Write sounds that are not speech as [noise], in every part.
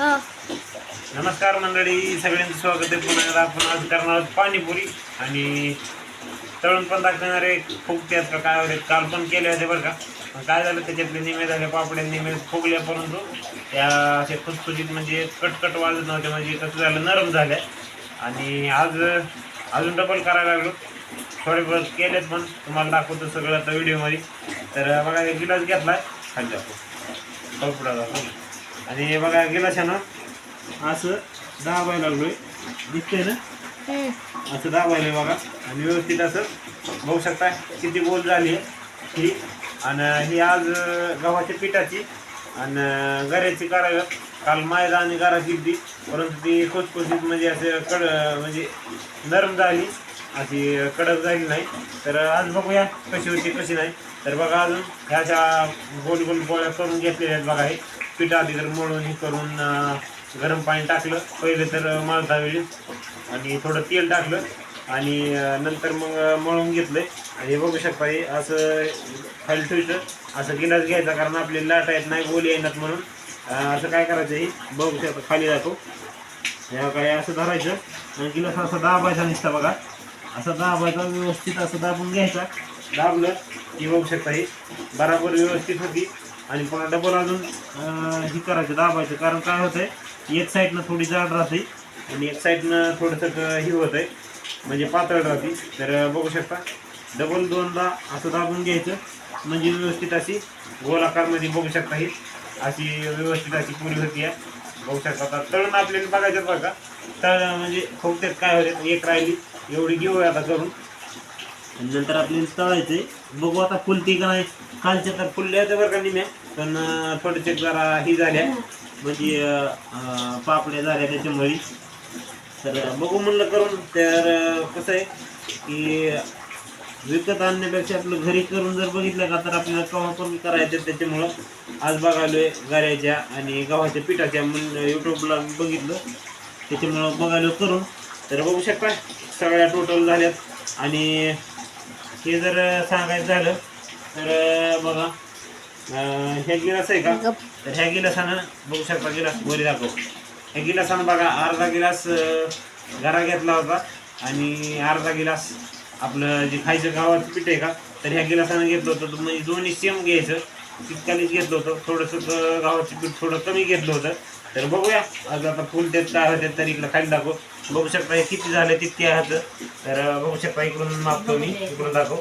नमस्कार मंडळी सगळ्यांचं स्वागत आहे. पुन्हा आपण आज करणार आहोत पाणीपुरी आणि तळून पण दाखवणारे आहे खूप त्यात का काय होते काल पण केले होते बरं का. काय झालं त्याच्यातले निमे झाले पापड्या निमे फुगल्या परंतु त्या असे खुसखुशीत म्हणजे कटकट वाजत नव्हते. म्हणजे कसं झालं नरम झाल्या. आणि आज अजून डबल करायला लागलो. थोडे बहुत केलेत पण. तुम्हाला दाखवतो सगळं आता व्हिडिओमध्ये तर बघा एक गिलास घेतला. खाली दाखव भरपूर दाखव आणि हे बघा गिलासानं असं दाबायला लागलोय. दिसतंय ना. असं दाबायला बघा. आणि व्यवस्थित असं बघू शकता किती गोल झाली आहे ही. आणि ही आज गव्हाच्या पिठाची आणि गऱ्याची करायला. काल मैदा आणि गरा केली परंतु ती खुसखुशीत म्हणजे असं कड म्हणजे नरम झाली. अशी कडक झाली नाही. तर आज बघूया कशी होती कशी नाही. तर बघा अजून ह्या अशा गोल गोल गोळ्या करून घेतलेल्या आहेत बघा हे. पीठ आधी तर मळून हे करून गरम पाणी टाकलं पहिले तर मळता वेळी आणि थोडं तेल टाकलं आणि नंतर मग मळून घेतलंय. आणि हे बघू शकता हे असं खाली ठेवायचं असं गिलास घ्यायचा कारण आपली लाट येत नाही गोली येणार म्हणून असं काय करायचं हे बघू शकता. खाली जातो ह्या काय असं धरायचं. आणि गिलास असं दाबायचा निसता बघा. असं दाबायचा व्यवस्थित असं दाबून घ्यायचा. दाबलं की बघू शकता हे बराबर व्यवस्थित होती. आणि पुन्हा डबल अजून हे करायचं दाबायचं. कारण काय होतंय एक साईडनं थोडी जाड राहते आणि एक साईडनं थोडंसं हे होतंय. म्हणजे पातळ राहते. तर बघू शकता डबल दोनदा असं दाबून घ्यायचं. म्हणजे व्यवस्थित अशी गोलाकारमध्ये बघू शकता ही. अशी व्यवस्थित अशी पुरी होती आहे बघू शकता आता आपल्याला बघायचं बघा तळ म्हणजे खूप काय होते एक राहिली. एवढी घेऊया आता करून. नंतर आपल्याला आहे बघू आता फुलती का नाही. कालच्या तर फुलल्या होत्या बरं का निम्या. पण अं, थोडेसे जरा ही झाल्या. म्हणजे पापड्या झाल्या त्याच्यामुळे. तर बघू म्हणलं करून. तर कसं आहे की विकत आणण्यापेक्षा आपलं घरी करून जर बघितलं का तर आपल्याला केव्हा कमी करायचं त्याच्यामुळं. आज बघायलोय गाऱ्याच्या आणि गव्हाच्या पिठाच्या म्हणून यूट्यूबला बघितलं. त्याच्यामुळं बघायलो करून. तर बघू शकता सगळ्या टोटल झाल्यात. आणि हे जर सांगायचं झालं तर बघा ह्या गिलास आहे का? तर ह्या गिलासानं बघू शकता गिलास वरी दाखव. ह्या गिलासानं बघा अर्धा गिलास गरा घेतला होता आणि अर्धा गिलास आपलं जे खायचं गावाचं पीठ आहे का तर ह्या गिलासानं घेतलं होतं. म्हणजे दोन्ही सेम घ्यायचं. तितकालीच घेतलं होतं. थोडंसं गावाचं पीठ थोडं कमी घेतलं होतं. तर बघूया. आज आता फुल देत काय होते तर इकडं खाली दाखव. बघू शकता हे किती झाले तितके आहेत. तर बघू शकता इकडून मागतो मी इकडून दाखव.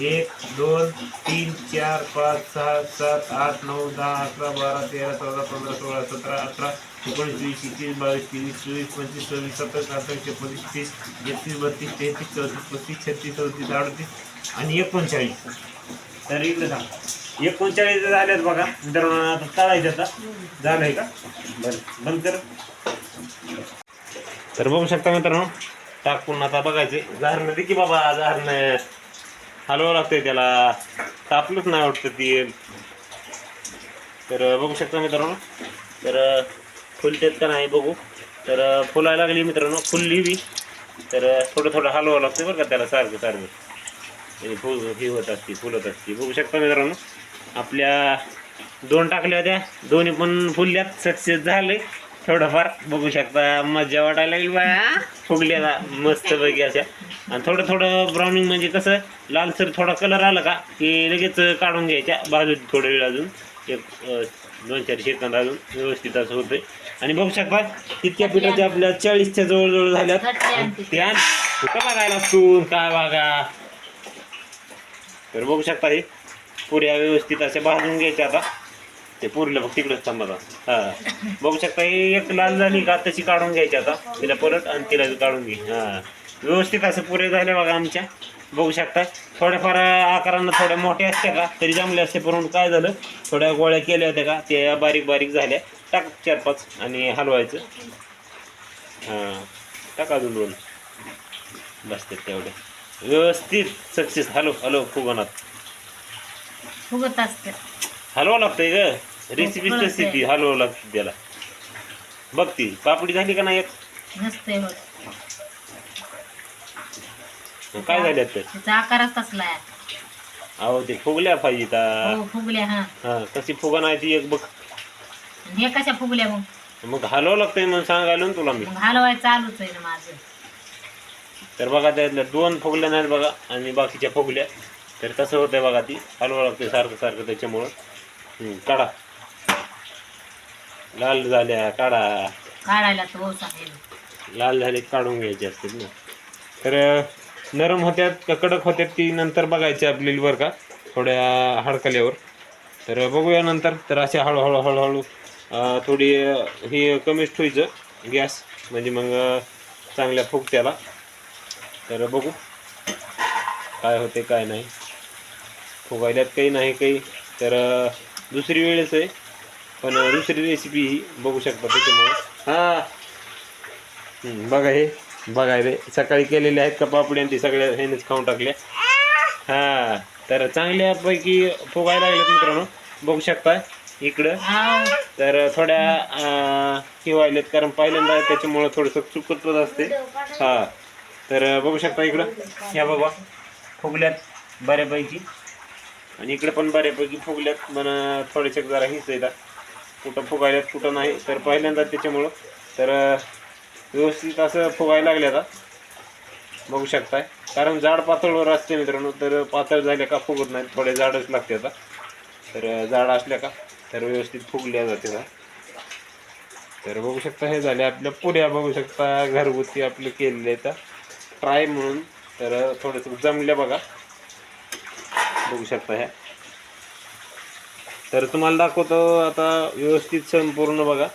एक दोन तीन चार पाच सहा सात आठ नऊ दहा अकरा बारा तेरा चौदा पंधरा सोळा सतरा अठरा एकोणीस वीस एकवीस बावीस तेवीस चोवीस पंचवीस सव्वीस सत्तावीस अठ्ठावीस एकोणीस तीस एकतीस बत्तीस तेहतीस चौतीस पस्तीस छत्तीस चौतीस अडतीस आणि एकोणचाळीस. तर इकडे सांग. एकोणचाळीस झाल्यात बघा. मित्रांनो आता तळायचं आता. झालंय का? बरं बंद कर. तर बघू शकता मित्रांनो टाकून आता बघायचे. झारणं दे की बाबा झारणं हलवावं लागतंय त्याला. तापलंच नाही वाटतं तेल तर बघू शकता मित्रांनो. तर फुलतेत का नाही बघू. तर फुलायला लागली मित्रांनो. फुलली बी. तर थोडं थोडं हलवावं लागतं बरं का त्याला सारखं सारखं फुल ही होत असते फुलत असते बघू शकता मित्रांनो. आपल्या दोन टाकल्या होत्या. दोन्ही पण फुलल्यात. सक्सेस झाले थोडंफार बघू शकता. मजा वाटायला लागली बा. फुगल्या मस्त पैकी अशा. आणि थोडं थोडं ब्राउनिंग म्हणजे कसं लालसर थोडा कलर आला का की लगेच काढून घ्यायच्या. बाजूत थोडा वेळ अजून. एक दोन चार सेकंद अजून व्यवस्थित असं होतंय. आणि बघू शकता तितक्या पिठाच्या आपल्या चाळीसच्या जवळजवळ झाल्यात. त्या कुठं बघायला तू काय बघा. तर बघू शकता हे. पुऱ्या व्यवस्थित अशा भाजून घ्यायच्या आता. ते पुरीला बघ तिकडंच थांबा आता. हा. बघू शकता एक लाल झाली का तशी काढून घ्यायची आता. तिला परत आणि तिला काढून घे. हा. व्यवस्थित असं पुरे झाले बघा आमच्या. बघू शकता. थोड्याफार आकारानं थोड्या मोठ्या असत्या का? तरी जमले असते परंतु काय झालं? थोड्या गोळ्या केल्या होत्या का? त्या बारीक बारीक झाल्या. टाक चार पाच आणि हलवायचं. हां. टाक अजून दोन. बसतात तेवढे. व्यवस्थित सक्सेस. हलो हलो फुगनात फुगत असते. हलवा लागतंय ग. रेसिपी तशी ती हलवावं लागते त्याला. बघ ती पापडी झाली का नाही एक? नसते होत. काय झाल्यात तर? त्याचा आकारच तसला आहे. अहो ते फुगल्या पाहिजे हो फुगल्या हा. हा कशी फुगा नाही ती एक बघ. आणि हे कशा फुगल्या मग? मग हलवावं लागतंय म्हणून सांगायला ना तुला मी. मग हलवाय चालूच आहे ना माझं. तर बघा त्यातल्या दोन फुगल्या नाहीत बघा आणि बाकीच्या फुगल्या. तर तसं होतंय बघा ती. हलवावं लागतंय सारखं सारखं त्याच्यामुळं. काढा. लाल झाल्या काढा. काढायला आहे. लाल झाले काढून घ्यायचे असतील ना. तर नरम होत्यात का कडक होत्यात ती नंतर बघायची आपल्याला बरं का थोड्या हडकल्यावर. तर बघूया नंतर. तर असे हळूहळू हळूहळू थोडी ही कमीच ठेवायचं. गॅस म्हणजे मग चांगल्या फुगत्याला. तर बघू. काय होते काय नाही. फुगायल्यात काही नाही काही तर दुसरी वेळेस आहे. पण दुसरी रेसिपी ही बघू शकता त्याच्यामुळे. हां. बघा हे. बघा रे सकाळी केलेले आहेत का पापडी आणि ती सगळ्या ह्यानेच खाऊन टाकल्या हा. तर चांगल्यापैकी फुगायला लागलेत मित्रांनो. बघू शकता इकडं. तर थोड्या अं, हे व्हायलेत कारण पहिल्यांदा त्याच्यामुळं थोडंसं चुकत असते. हा. तर बघू शकता इकडं. ह्या बघा. फुगल्यात बऱ्यापैकी. आणि इकडे पण बऱ्यापैकी फुगल्यात पण थोडेसे जरा हिच येतात. कुठं फुगायल्यात कुठं नाही. तर पहिल्यांदा त्याच्यामुळं. तर व्यवस्थित असं फुगायला लागले आता. बघू शकताय. कारण जाड पातळवर असते मित्रांनो. तर पातळ झाल्या का फुगत नाही थोडे जाडच लागते आता. तर जाड असल्या का? तर व्यवस्थित फुगल्या जाते आता तर बघू शकता हे झाले आपल्या पुऱ्या. बघू शकता घरगुती आपले केलेले तर ट्राय म्हणून. तर थोडंसं जमल्या बघा. बघू शकता ह्या. तर तुम्हाला दाखवतो आता व्यवस्थित संपूर्ण बघा.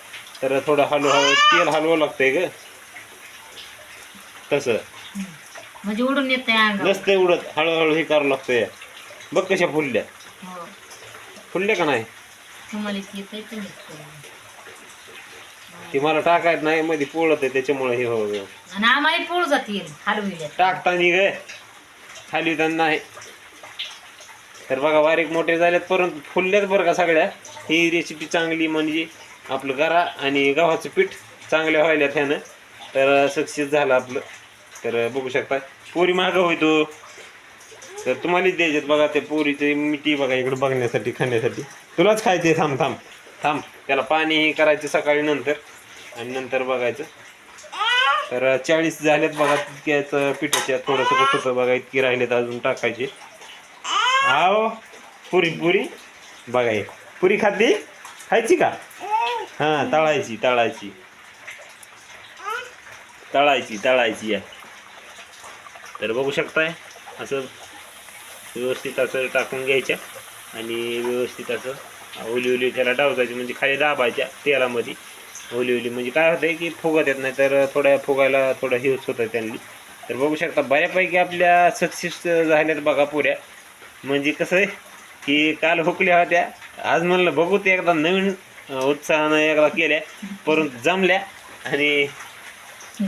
तर थोडं हळूहळू तेल हलवावं लागतंय ग. तसं. म्हणजे उडून येते नसते उडत. हळूहळू हे करावं लागतंय. बघ कशा फुलल्या. हो. फुलल्या का नाही. ती मला टाकायत नाही. मध्ये पोळत आहे. त्याच्यामुळे हे हो आणि आम्हाला पोळ जातील. हलविल्या टाकतानी ग. खाली नाही. तर बघा बारीक मोठे झालेत परंतु फुलल्यात बरं का सगळ्या. ही रेसिपी चांगली म्हणजे आपलं गरा आणि गव्हाचं पीठ चांगल्या व्हायला त्यानं तर सक्सेस झालं आपलं. तर बघू शकता पोरी मागं होतो तर तुम्हालाच द्यायचे बघा ते पोरीचे मिठी बघा इकडे बघण्यासाठी खाण्यासाठी. तुलाच खायचे थांब थांब. थांब त्याला पाणी हे करायचं सकाळी नंतर. आणि नंतर बघायचं. तर चाळीस झालेत बघा तितक्याच पिठाच्या थोडंसं कसं होतं बघा इतकी राहिलेत अजून टाकायचे. आव पुरी पुरी. बघा हे. पुरी खाल्ली खायची का? हां तळायची तळायची. तळायची तळायची. या तर बघू शकताय असं व्यवस्थित असं टाकून घ्यायच्या आणि व्यवस्थित असं ओली ओली त्याला डावजायची म्हणजे खाली दाबायच्या तेलामध्ये. ओली ओली म्हणजे काय होतंय की फुगत येत नाही तर थोड्या फुगायला थोडं हेच होतं त्यांनी. तर बघू शकता बऱ्यापैकी आपल्या सक्सेस झाल्यात बघा पुऱ्या. म्हणजे कसं आहे की काल हुकल्या होत्या. आज म्हणलं बघू ते एकदा नवीन उत्साहानं एकदा केल्या परंतु जमल्या आणि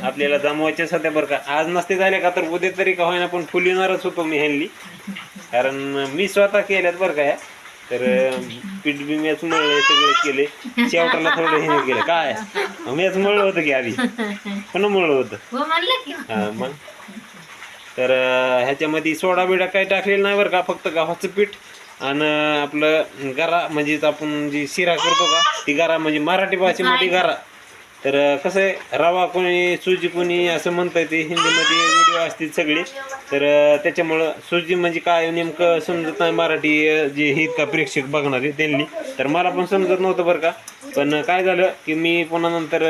आपल्याला जमवायच्याच होत्या बरं का. आज नसते झाल्या का तर उद्या तरी का होईना पण फुलिणारच होतो मी ह्यांनी. कारण मी स्वतः केल्यात बरं का तर पीठ बी मॅच मळलं सगळं केले. शेवटाला थोडं हे केलं. काय? मॅच मळलं होतं की आधी. पण मळलं होतं. हा मग? तर ह्याच्यामध्ये सोडा बिडा काही टाकलेलं नाही बरं का फक्त गव्हाचं पीठ आणि आपलं गरा म्हणजेच आपण जी शिरा करतो का ती गरा म्हणजे मराठी भाषेमध्ये गरा. तर कसं आहे रवा कोणी सुजी कोणी असं म्हणता येते हिंदीमध्ये व्हिडिओ असतील सगळे. तर त्याच्यामुळं सुजी म्हणजे काय नेमकं समजत नाही मराठी जे हे का प्रेक्षक बघणारे त्यांनी. तर मला पण समजत नव्हतं बरं का. पण काय झालं की मी पुन्हा नंतर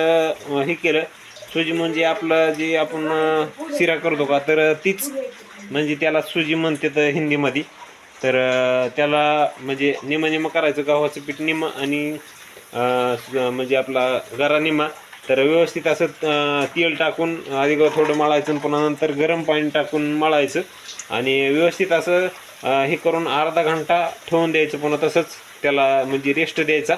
हे केलं. सुजी म्हणजे आपलं जे आपण शिरा करतो का तर तीच म्हणजे त्याला सुजी म्हणते तर हिंदीमध्ये. तर त्याला म्हणजे निम निम करायचं गव्हाचं पीठ निम आणि म्हणजे आपला गरा निमा. तर व्यवस्थित असं तेल टाकून आधी थोडं मळायचं पुन्हा नंतर गरम पाणी टाकून मळायचं. आणि व्यवस्थित असं हे करून अर्धा घंटा ठेवून द्यायचं पुन्हा तसंच त्याला म्हणजे रेस्ट द्यायचा.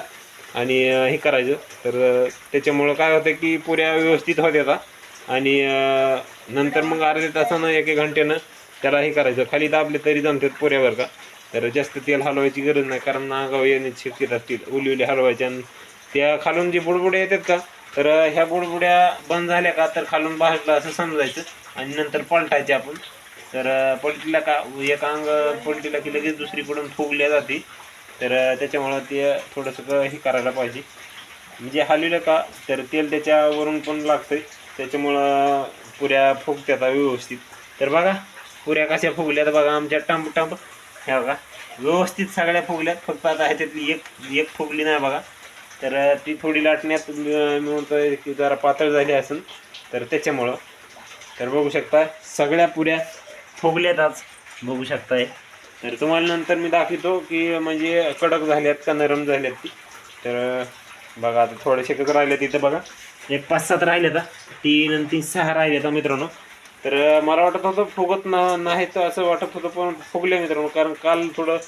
आणि हे करायचं. तर त्याच्यामुळं काय होतं की पुऱ्या व्यवस्थित होत्या आणि नंतर मग अर्ध्या तासानं एक एक घंट्यानं त्याला हे करायचं. खाली दाबले तरी जमतात पुऱ्यावर का? तर जास्त तेल हलवायची गरज नाही कारण नागाव येण्याची शक्यता असतील उली उली हलवायच्या आणि त्या खालून जे बुडबुड्या येतात का? तर ह्या बुडबुड्या बंद झाल्या का? तर खालून बाहेरला असं समजायचं. आणि नंतर पलटायचे आपण. तर पलटीला का? एक अंग पलटीला की लगेच दुसरीकडून फुगल्या जाते. तर त्याच्यामुळं ते थोडंसं क- हे करायला पाहिजे. म्हणजे हलविलं का तर तेल त्याच्यावरून पण लागतंय. त्याच्यामुळं पुऱ्या फुगत्यात व्यवस्थित. तर बघा पुऱ्या कशा फुगल्यात बघा आमच्या टंप टंप ह्या बघा व्यवस्थित सगळ्या फुगल्यात. फक्त आता आहे त्यातली एक एक फुगली नाही बघा. तर ती थोडी लाटण्यात अं, की जरा पातळ झाली असेल तर त्याच्यामुळं. तर बघू शकता सगळ्या पुऱ्या फुगल्यात आज. बघू शकताय. तर तुम्हाला नंतर मी दाखवतो की म्हणजे कडक झाल्यात का नरम झाल्यात ती. तर बघा आता थोडेसे कसं राहिले तिथं बघा. एक पाच सात राहिले आता तीन आणि तीन सहा राहिले आता मित्रांनो. तर मला वाटत होतं फुगत ना नाही तर असं वाटत होतं पण फुगले मित्रांनो कारण काल थोडं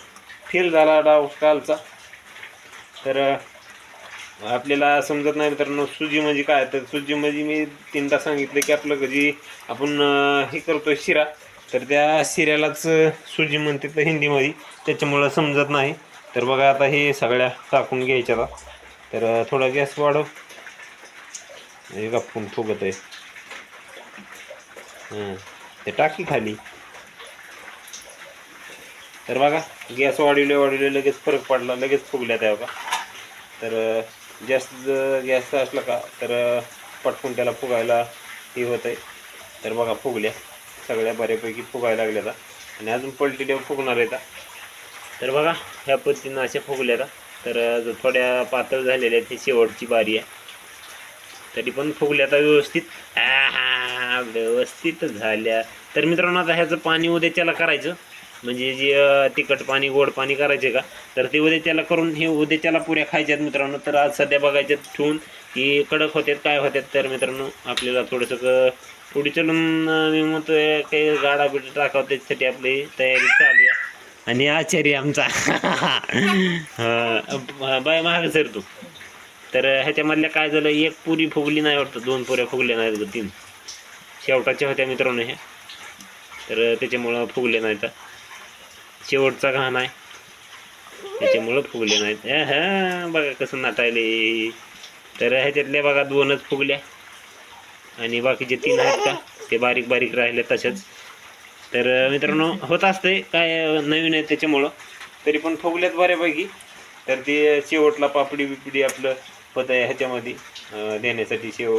फेल झाला डाव कालचा. तर आपल्याला समजत नाही मित्रांनो सुजी म्हणजे काय? तर सुजी म्हणजे मी तीनदा सांगितलं की आपलं कधी आपण हे करतो शिरा. तर त्या शिऱ्यालाच सुजी म्हणते तर हिंदीमध्ये. त्याच्यामुळं समजत नाही. तर बघा आता हे सगळ्या टाकून घ्यायच्या आता तर थोडा गॅस वाढव. हे कापून फुगत आहे. ते टाकी खाली. तर बघा गॅस वाढवले वाढवले लगेच फरक पडला लगेच फुगल्या त्या बघा. तर जास्त गॅस असला का तर पटकून त्याला फुगायला हे होत आहे तर बघा फुगल्या. सगळ्या बऱ्यापैकी फुगायला लागल्या आता. आणि अजून पलटी देव फुगणार आहेत आता. तर बघा ह्या पद्धतीनं अशा फुगल्या आता. तर थोड्या पातळ झालेल्या आहेत ही शेवटची बारी आहे. तरी पण फुगल्या आता व्यवस्थित. व्यवस्थित झाल्या. तर मित्रांनो आता ह्याचं पाणी उद्या त्याला करायचं. म्हणजे जे तिखट पाणी गोड पाणी करायचे का? तर ते उद्या त्याला करून हे उद्या त्याला पुऱ्या खायच्यात मित्रांनो. तर आज सध्या बघायच्यात ठेवून की कडक होतात काय होतात तर मित्रांनो आपल्याला थोडंसं क पुढे चलून मी म्हणतो काही गाडा बिडा टाकावं त्याच्यासाठी आपली तयारी चालू आहे. आणि आचार्य आमचा. [laughs] हा, बाय महाग सर तू. तर ह्याच्यामधल्या काय झालं एक पुरी फुगली नाही वाटतं दोन पुऱ्या फुगल्या नाहीत तीन. शेवटाच्या होत्या मित्रांनो ह्या. तर त्याच्यामुळं फुगले नाहीत. शेवटचा घाण आहे. त्याच्यामुळं फुगले नाहीत. हा बघा कसं नाटायले. तर ह्याच्यातल्या बघा दोनच फुगल्या. आणि बाकीचे तीन आहेत का? ते बारीक बारीक राहिले तसेच. तर मित्रांनो होत असते काय नवीन आहे त्याच्यामुळं. तरी पण फुगल्यात बऱ्यापैकी. तर ते शेवटला पापडी बिपडी आपलं पत आहे ह्याच्यामध्ये. देण्यासाठी शेव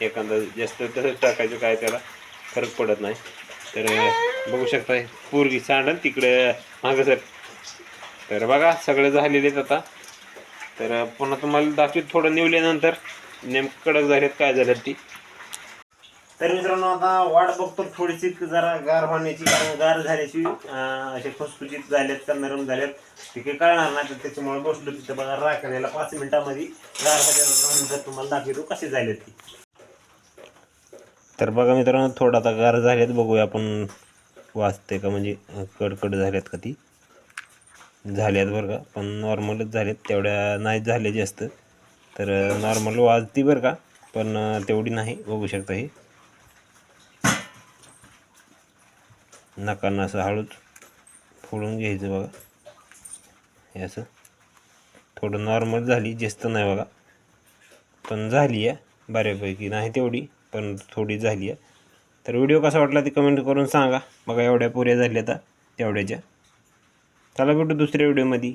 एखादा जास्त तसंच टाकायचं काय त्याला फरक पडत नाही. तर बघू शकता पूर्वी सांडल तिकडं मागं सर. तर बघा सगळं झालेले आता. तर पुन्हा तुम्हाला दाखवीत थोडं निवल्यानंतर नेमकं कडक झालेत काय झाल्यात ती. तर मित्रांनो आता वाट बघतो थोडीशी जरा गार होण्याची कारण गार झाल्याची असे खुसखुशीत झाल्यात का नरम झाल्यात ते काही कळणार नाही तर त्याच्यामुळे बसलो तिथं बघा राखण्याला पाच मिनिटामध्ये गार झाल्यानंतर तुम्हाला दाखवतो कसे झालेत ती. तर बघा मित्रांनो थोडं आता गार झाल्यात बघूया आपण वाचते का म्हणजे कडकड झाल्यात का ती. झाल्यात बरं का. पण नॉर्मलच झाल्यात तेवढ्या नाही झाल्या जास्त. तर नॉर्मल वाजती बरं का पण तेवढी नाही बघू शकता हे. नकांना असं हळूच फोडून घ्यायचं बघा. हे असं. थोडं नॉर्मल झाली जास्त नाही बघा. पण झाली आहे बऱ्यापैकी. नाही तेवढी पण थोडी झाली आहे. तर व्हिडिओ कसा वाटला ते कमेंट करून सांगा. बघा एवढ्या पुऱ्या झाल्या आता तेवढ्याच्या. चला भेटू दुसऱ्या व्हिडिओमध्ये